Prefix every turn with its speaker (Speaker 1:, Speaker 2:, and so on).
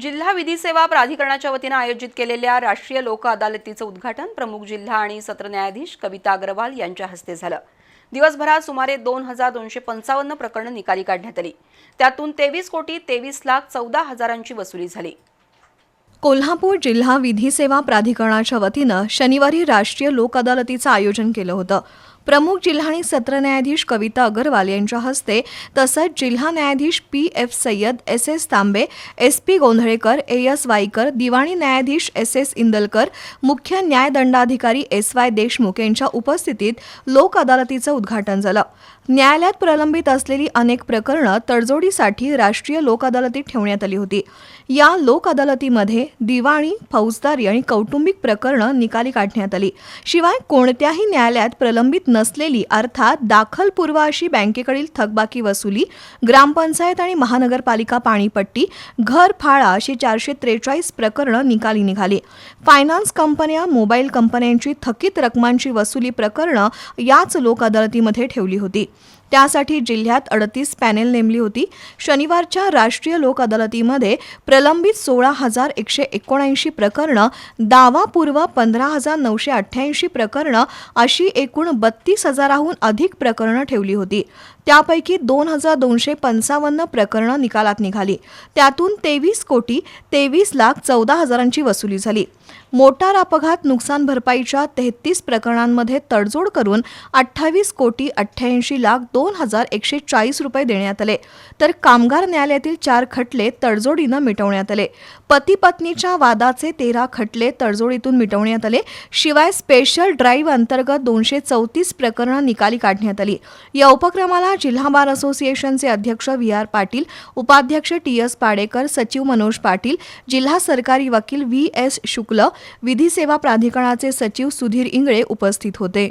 Speaker 1: जिल्हा विधी सेवा प्राधिकरणाच्या वतीनं आयोजित केलेल्या राष्ट्रीय लोक अदालतीचं उद्घाटन प्रमुख जिल्हा आणि सत्र न्यायाधीश कविता अग्रवाल यांच्या हस्ते झालं. दिवसभरात सुमारे दोन हजार दोनशे पंचावन्न प्रकरणं निकाली काढण्यात आली. त्यातून तेवीस कोटी तेवीस लाख चौदा हजारांची वसुली झाली.
Speaker 2: कोल्हापूर जिल्हा विधी सेवा प्राधिकरणाच्या वतीनं शनिवारी राष्ट्रीय लोक अदालतीचं आयोजन केलं होतं. प्रमुख जिल्हा आणि सत्र न्यायाधीश कविता अगरवाल यांच्या हस्ते तसंच जिल्हा न्यायाधीश P F Sayyed S S Tambe S P Gondhalekar A S Waikar दिवाणी न्यायाधीश एस एस इंदलकर मुख्य न्यायदंडाधिकारी एस वाय देशमुख यांच्या उपस्थितीत लोक अदालतीचं उद्घाटन झालं. न्यायालयात प्रलंबित असलेली अनेक प्रकरणं तडजोडीसाठी राष्ट्रीय लोक अदालतीत ठेवण्यात आली होती. या लोक अदालतीमध्ये दिवाणी फौजदारी आणि कौटुंबिक प्रकरणं निकाली काढण्यात आली. शिवाय कोणत्याही न्यायालयात प्रलंबित न नसलेली अर्थात दाखलपूर्व अशी बँकेकडील थकबाकी वसुली ग्रामपंचायत आणि महानगरपालिका पाणीपट्टी घर फाळा अशी चारशे त्रेचाळीस प्रकरणं निकाली निघाली. फायनान्स कंपन्या मोबाईल कंपन्यांची थकीत रकमांची वसुली प्रकरणं याच लोक अदालतीमध्ये ठेवली होती. त्यासाठी जिल्ह्यात अडतीस पॅनेल नेमली होती. शनिवारच्या राष्ट्रीय लोक अदालतीमध्ये प्रलंबित सोळा हजार एकशे एकोणऐंशी प्रकरणं दावापूर्व पंधरा हजार नऊशे अठ्ठ्याऐंशी प्रकरणं अशी एकूण बत्तीस हजाराहून अधिक प्रकरणं ठेवली होती. त्यापैकी दोन हजार दोनशे पंचावन्न प्रकरणं निकालात निघाली. त्यातून तेवीस कोटी तेवीस लाख चौदा हजारांची वसुली झाली. मोटार अपघात नुकसान भरपाईच्या तेहतीस प्रकरणांमध्ये तडजोड करून अठ्ठावीस कोटी अठ्ठ्याऐंशी लाख दोन हजार एकशे चाळीस रुपये देण्यात आले. तर कामगार न्यायालयातील चार खटले तडजोडीनं मिटवण्यात आले. पती पत्नीच्या वादाचे तेरा खटले तडजोडीतून मिटवण्यात आले. शिवाय स्पेशल ड्राईव्ह अंतर्गत दोनशे चौतीस प्रकरणं निकाली काढण्यात आली. या उपक्रमाला जिल्हा बार असोसिएशनचे अध्यक्ष व्ही आर पाटील उपाध्यक्ष टी एस पाडेकर सचिव मनोज पाटील जिल्हा सरकारी वकील व्ही एस शुक्ल विधी सेवा प्राधिकरणाचे सचिव सुधीर इंगळे उपस्थित होते.